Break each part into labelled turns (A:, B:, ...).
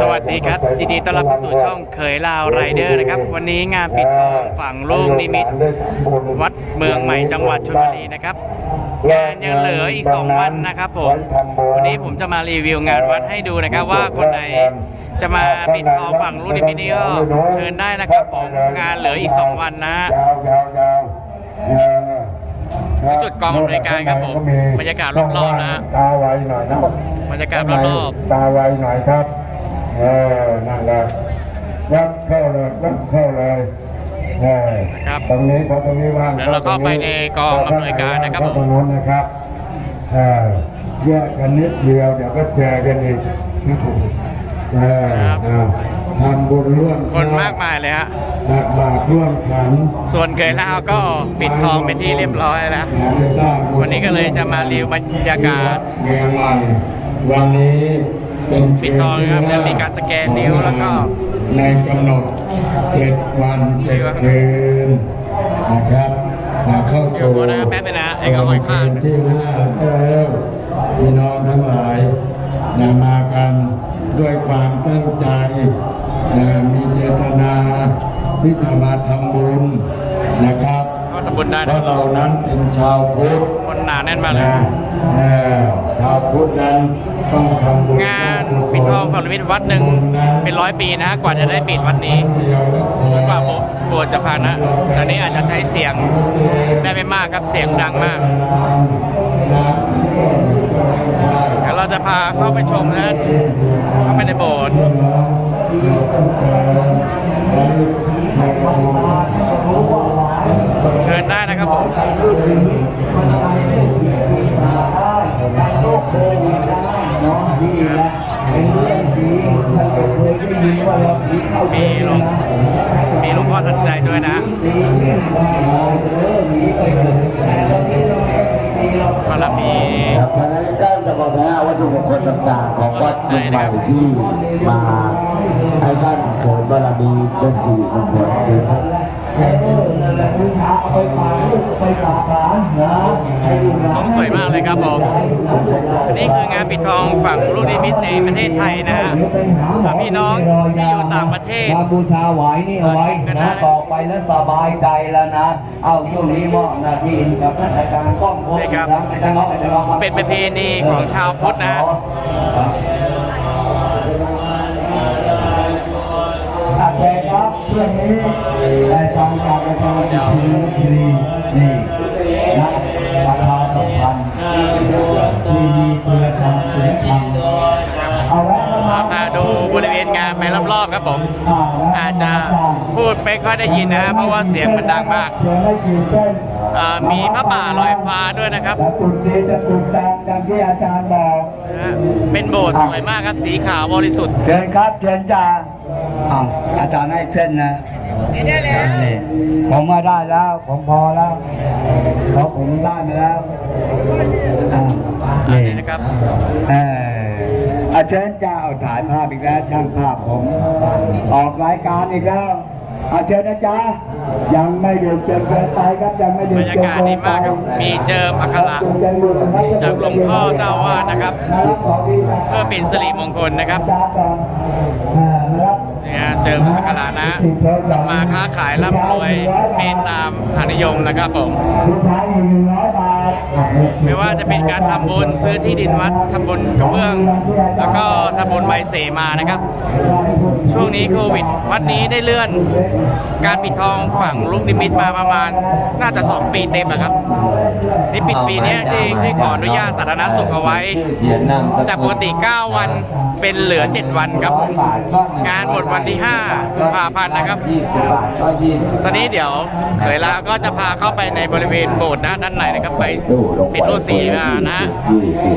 A: สวัสดีครับยินดีต้อนรับเข้าสู่ช่องเขยลาวไรเดอร์นะครับ วันนี้งานปิดทองฝั่งลูกนิมิต วัดเมืองใหม่จังหวัดชลบุรีนะครับงานยังเหลืออีก 2 วันนะครับผมวันนี้ผมจะมารีวิวงานวัดให้ดูนะครับว่าคนไหนจะมาปิดทองฝั่งลูกนิมิตนี่ก็เชิญได้นะครับผมงานเหลืออีก 2 วันนะ
B: ยาวยาวยาวเออ
A: ที่จุดกองอำนวยการครับผมบรรยากาศรอบๆนะฮะ
B: ตาไวหน่อยนะ
A: บรรยากาศรอบ
B: ตาไวหน่อยครับ เออนั่นแหละยับเข้าเลยยับเข้าเลยเออ
A: ครับ
B: ตรงนี้พอตรงนี้ว่าง
A: เดี๋ยวเราเข้าไปในกองอำนวยการนะครับผม
B: ตรงนู้นนะครับเออแยกกันนิดเดียวเดี๋ยวก็เจอกันอีกเออ
A: ครับ
B: เอาทำบุญร่วม
A: ๆคนมากมายเลยฮะ
B: ตักบาตรร่วมขัน
A: ส่วนเกยลาวก็ปิดทองเป็นที่เรียบร้อยแล้ว วันนี้ก็เลยจะมารีวิวบรรยากาศ
B: เมืองใหม่วันนี้เป็น
A: ปิดทองครับจะมีการสแกนนิ้วแล้วก็
B: ในกำหนดเจ็ดวันเจ็ดคืนนะครับมาเข้า
A: เดี๋ยว
B: สู่
A: ก่อนนะแป๊บนึงนะไอ้ก็หอยข้าง
B: วันที่ห้าแล้วพี่น้องทั้งหลายนะมากันด้วยความตั้งใจนะมีเจตนาที่จะมาทำบุญนะครับ
A: ก็ทำบุญได้
B: เพ
A: นะ
B: ราะเรานั้นเป็นชาวพุทธ
A: คนหนาแน่นมากเลย
B: นะเออชาวพุทธนั้นต้องทำบุญ
A: งานปิดทองฝั่งลิมิตวัดหนึ่งเป็นร้อยปีนะ กว่าจะได้ปิดวัดนี้จนกว่าโบสถ์จะพังนะ ตอนนี้อาจจะใช้เสียงได้ไม่มากครับเสียงดังมากเดี๋ยวเราจะพาเข้าไปชมนะเข้าไปในโบสถ์เชิญได้นะครับผม มีหลวงมีหลวงพ่อทันใจด้วยนะบารมี
C: ครับเพราะฉะนั้นจะบอกนะวัตถุมงคลต่างๆ ของวัดเมืองใหม่ที่มาให้ท่านเสริมบารมีเป็นสิริมงคลเชิญครับ
A: สมสวยมากเลยครับผมนี่คืองานปิดทองฝั่งลูกนิมิตในประเทศไทยนะฮะอ่าพี่น้องที่อยู่ต่างประเทศ
D: มาบูชาไหวนี่เอาไว้นะต่อไปแล้วสบายใจแล้วนะ เอาช่วงนี้มอบหน้าที่กับท่านอาจารย์ก้องพบ
A: นี่ครับ
D: นะอาจารย์ก้องอาจารย์ก้อง
A: เป็นประเพณีของชาวพุทธนะ
D: อ พื่อนนี้ได้ฟังจากอาจารย์จิตรีจิรีนี่นะประชาสัมพันธ์ที่มีคุณธรรมศีลธรรมเอาไว้ประมา
A: พาดูบริเวณงานไปรอบๆครับผม อาจจะพูดไม่ค่อยได้ยินนะฮะเพราะว่าเสียงมันดังมากมีพระป่าลอยฟ้าด้วยนะครับ
D: จุดสีจะจุดดงดังที่อาจารย์บอก
A: นะเป็นโบสถ์สวยมากครับสีขาวบริสุทธิ์
D: เชิญครับเชิญจ้า อ้าวอาจารย์ให้เส้นนะได้แล้ว ผมมาได้แล้ว ผมพอแล้วเพราะผมได้มาแล้วอ่า
A: อันนี้นะครับ
D: เอออาเชิญจ้าเอาถ่ายภาพอีกแล้วช่างภาพผม ออกรายการอีกแล้วอาเชิญนะจ๊ะยังไม่หยุดเกินเกินไปครับยังไม่หยุด
A: บรรยากาศดีมากครับมีเจิมอักขระจากหลวงพ่อเจ้าอาวาสนะครับ เพื่อเป็นสิริมงคลนะครับ เจิมอักขระนะมาค้าขายร่ำรวยเมตตามหานิยมนะครับผม
D: ผู้ชายหนึ่งร้อยบาท
A: ไม่ว่าจะเป็นการทำบุญซื้อที่ดินวัดทำบุญกระเบื้อง แล้วก็ทำบุญใบเสมานะครับ ช่วงนี้โควิด วัดนี้ได้เลื่อน การปิดทองฝั่งลูกนิมิตมาประมาณ น่าจะ 2 ปีเต็มอะครับนี่ปิดปีนี้ที่ที่ขออนุญาตสาธารณสุขเอาไว้ จากปกติ 9 วันเป็นเหลือ 7 วันครับ งานหมดวันที่5กุมภาพันธ์นะครับ
C: 20บาทก็20
A: ตอนนี้เดี๋ยวเขยลาก็จะพาเข้าไปในบริเวณโบสถ์นะด้านในนะครับ ไป
C: ตู้ลงไป
A: ปิดรูปสีมานะ
C: ยี่สิบ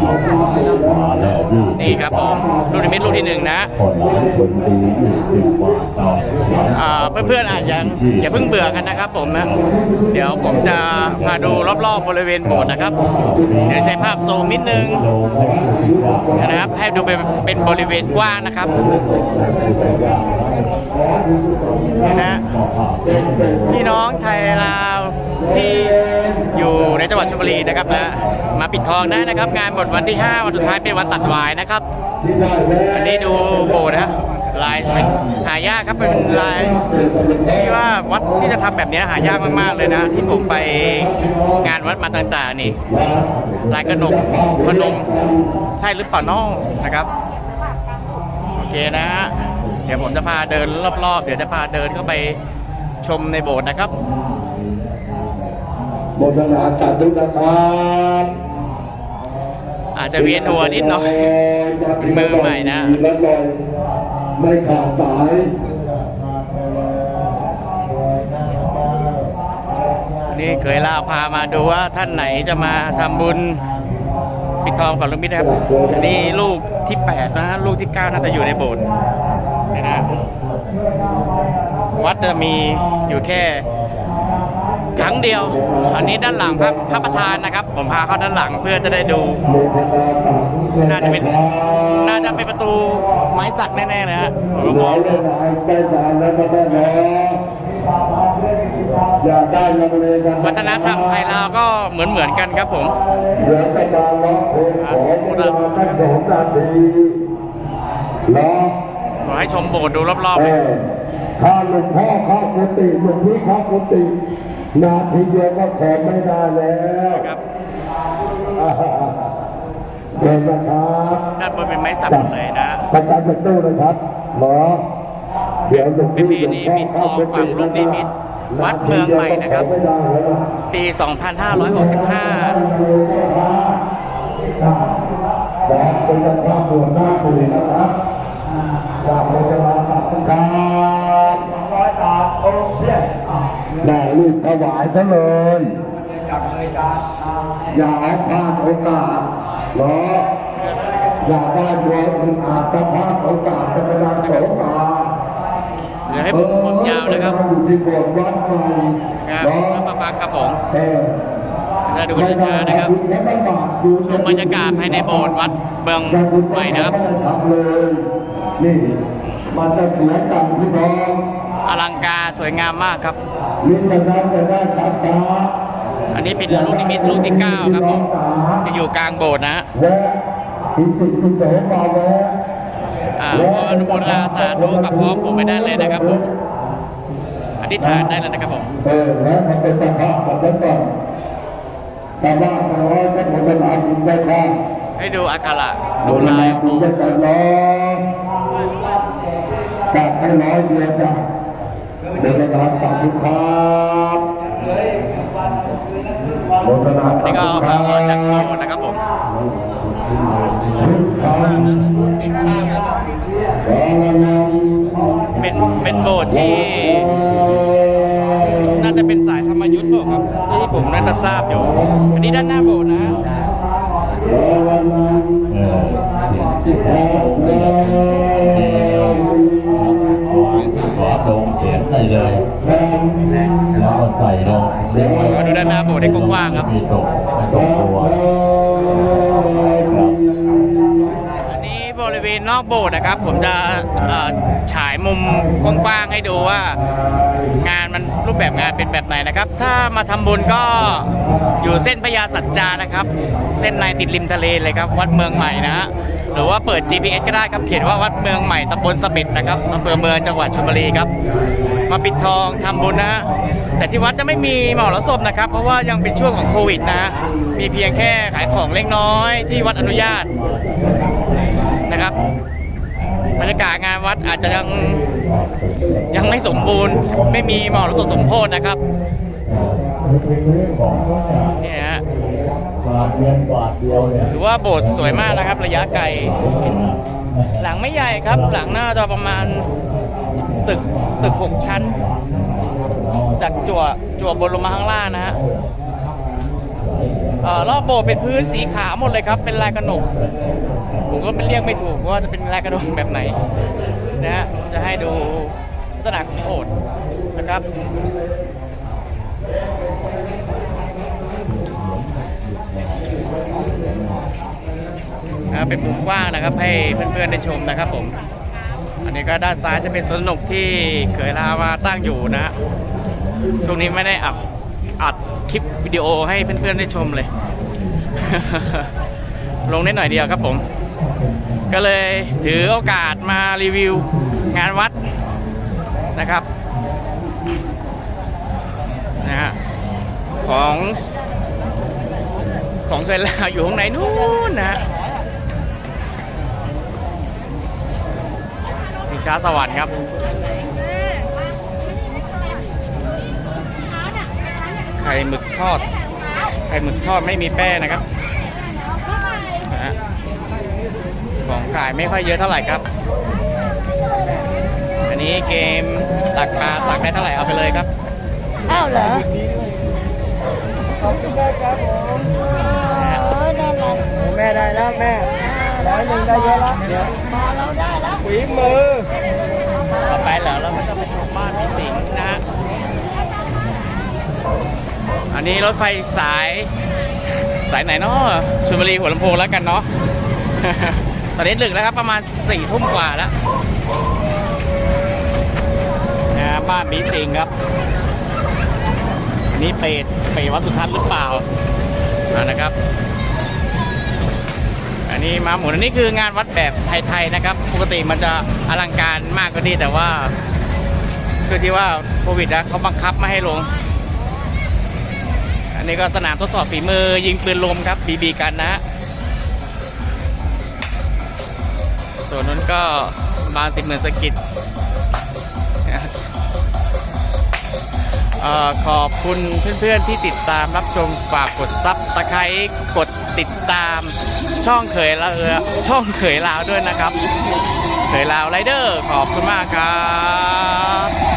C: เนี่
A: ครับผมลูกนิมิตลูกที่หนึ่งนะ
C: เจ้า
A: อ่าเพื่อนๆอาจยังอย่าเพิ่งเบื่อกันนะครับผมนะ เดี๋ยวผมจะพาดูรอบๆบริเวณโบสถ์นะครับ เดี๋ยวใช้ภาพโซมนิดนึงนะครับ ให้ดูเป็นบริเวณกว้างนะครับนะฮะพี่น้องไทยลา ที่อยู่ในจังหวัดชลบุรีนะครับนะมาปิดทองได้นะครับ งานหมดวันที่ 5 วันสุดท้ายเป็นวันตัดวายนะครับอันนี้ดูายเป็นหายากครับเป็นลายที่ว่าวัดที่จะทำแบบนี้หายากมากๆเลยนะ ที่ผมไปงานวัดมาต่างๆนี่ลายกระหนกพนมใช่หรือเปล่าน้องนะครับโอเคนะฮะเดี๋ยวผมจะพาเดินรอบๆ เดี๋ยวจะพาเดินเข้าไปชมในโบสถ์นะครับ
C: มทนาสาธุนะครับ
A: อาจจะเวียนหัวนิดหน่อยมือใหม่นะ
C: แล้วลอยไม่ขาดสาย
A: นี่เคยลาพามาดูว่าท่านไหนจะมาทำบุญปิดทองก่อนลูกมิตรนะครับ อันนี้ลูกที่8นะฮะลูกที่9น่าจะอยู่ในโบสถ์นะฮะวัดจะมีอยู่แค่ ครั้งเดียว อันนี้ด้านหลังพระพระประธานนะครับ ผมพาเข้าด้านหลังเพื่อจะได้ดู น่าจะเป็นน่าจะเป็นประตูไม้สักแน่ๆเลยฮะผมก็มองดู
C: วั
A: ฒนธรรมไทยลาวก็เหมือนเหมือนๆกันครับผม
C: มาร้องเพลงขอ
A: ให้ชมโบสถ์ดูรอบๆ
C: เออถ้าหลวงพ่อเข้ากุฏิหลวงพี่เข้ากุฏิ นาทีเดียวก็ขอไม่ได้แล้ว
A: ๆครับ
C: อ่าเชิญนะครับ
A: ด้านบนเป็นไม้สักหมดเลยนะ
C: ประจำประตูนะครับหมอเดี๋ยวหลวง
A: เป็น
C: พี่
A: ปีนี้ปิดทองฝั่งลูกนิมิตวัดเมืองใหม่นะครับ
C: ไม่ได้แล้วนะ
A: ปี 2565
C: บอกเป็นกระทำหัวหน้าปุ๋ยนะครับจากโรงพยาบาลตัดการ
D: ร้อยบาทโอเค
C: ได้ลูกถวาย ซะเลย
D: จากรายการ
C: อย่าให้พลาดโอกาสเนาะอย่าได้บัวคุณอาจจะพลาดโอกาสจะไปรังโสกา
A: เดี๋ยวให้ผมผมยาวนะครับ
C: อยู่ที่โบสถ์วัดใหม่
A: ครับ
C: เนาะ
A: แล้วมาฟังครับผม
C: เออ
A: จะดูช้าๆนะครับชมบรรยากาศภายในโบสถ์วัดเมืองใหม่นะครับ
C: นี่ มันจะเสียกันพี่น้อง
A: อลังการสวยงามมากครับ
C: มิตรนั้นจะได้ตัดตา
A: อันนี้เป็นลูกนิมิตลูกที่9ครับผมจะอยู่กลางโบสถ์นะฮะ
C: แวะอิติปิโสมาแวะ
A: อ่าขออนุโมทนาสาธุกับพร้อมผมไปได้เลยนะครับผมอธิษฐานได้เลยนะครับผม
C: เออแล้วมันเป็นสภาพแบบนั้นก่อนแต่ว่าน้อยก็ผมเป็นอาชีพได้ค่ะ
A: ให้ดูอักขระดูลาย
C: ดูได้ กันน้อยจัดให้น้อยเดียวจ้ะเดี๋ยวจะทำตามทุกครับโมทนา
A: อันนี้ก็พาออกจากโบสถ์นะครับผมเป็นเป็นโบสถ์ที่ น่าจะเป็นสายธรรมยุทธ์เปล่าครับ ที่ผมน่าจะทราบอยู่ อันนี้ด้านหน้าโบสถ์นะ
E: รงเขียนได้เลยแล้วก็ใส่ลงเรียกว่า
A: ขอดูด้านหน้าโบสถ์ได้กว้างๆครับ
E: มีตกไม่ตกตัวครับ
A: อันนี้บริเวณนอกโบสถ์นะครับ ผมจะเอ่อฉายมุมกว้างๆให้ดูว่างานมันรูปแบบงานเป็นแบบไหนนะครับ ถ้ามาทำบุญก็อยู่เส้นพญาสัจจานะครับ เส้นในติดริมทะเลเลยครับ วัดเมืองใหม่นะฮะ หรือว่าเปิด GPS ก็ได้ครับเขียนว่าวัดเมืองใหม่ตำบลสมิดนะครับอำเภอเมืองจังหวัดชลบุรีครับ มาปิดทองทำบุญนะฮะแต่ที่วัดจะไม่มีหมอรสพนะครับ เพราะว่ายังเป็นช่วงของโควิดนะฮะมีเพียงแค่ขายของเล็กน้อยที่วัดอนุญาตนะครับบรรยากาศงานวัดอาจจะยังยังไม่สมบูรณ์ ไม่มีหมอรสพสมโพธนะครับนี่ฮะ ถือว่าโบสถ์สวยมากนะครับ ระยะไกล หลังไม่ใหญ่ครับ หลังหน่าจะประมาณตึกตึกหกชั้น จากจั่วจั่วบนลงมาข้างล่างนะฮะรอบโบสถ์เป็นพื้นสีขาวหมดเลยครับ เป็นลายกระหนก ผมก็ไม่เรียกไม่ถูกว่าจะเป็นลายกระหนกแบบไหนนะฮะจะให้ดูลักษณะของโบสถ์นะครับ เป็นมุมกว้างนะครับ ให้เพื่อนๆได้ชมนะครับผม อันนี้ก็ด้านซ้ายจะเป็นสวนสนุกที่เขยลามาตั้งอยู่นะ ช่วงนี้ไม่ได้อัดอัดคลิปวิดีโอให้เพื่อนๆได้ชมเลย ลงได้หน่อยเดียวครับผม ก็เลยถือโอกาสมารีวิวงานวัดนะครับนะฮะของของเซนลาวอยู่ข้างในนู้นนะ ช้าสวรรค์ครับ ไข่หมึกทอด ไข่หมึกทอดไม่มีแป้งนะครับนะฮะของขายไม่ค่อยเยอะเท่าไหร่ครับ อันนี้เกมตักปลาตักได้เท่าไหร่เอาไปเลยครับ
F: อ้าวเหรอขอบคุณได้ครับผมน่ารัก
G: แม่ได้แล้วแม่ ร้อยหนึ่งได้เยอะแล้วเดี๋ยว
F: มาเราได้แล้ว
G: ฝีมือ
A: ต่อไปแล้วเราก็จะไปชมบ้านพี่สิงห์นะฮะอันนี้รถไฟสายสายไหนเนาะชลบุรีหัวลำโพงแล้วกันเนาะตอนนี้ดึกแล้วครับประมาณสี่ทุ่มกว่าแล้วนะบ้านพี่สิงห์ครับอันนี้เปรตเปรตวัดสุทัศน์หรือเปล่านะครับ นี้มาหมุนอันนี้คืองานวัดแบบไทยๆนะครับ ปกติมันจะอลังการมากกว่านี้แต่ว่าคือที่ว่าโควิดนะเขาบังคับไม่ให้ลง อันนี้ก็สนามทดสอบฝีมือยิงปืนลมครับบีบีกันนะ ส่วนนั้นก็บางสิบหมื่นสกิด ขอบคุณเพื่อนๆที่ติดตามรับชมฝากกดซับสไครต์กดติดตาม ช่องเขยลาวเออช่องเขยลาวด้วยนะครับเขยลาวไรเดอร์ขอบคุณมากครับ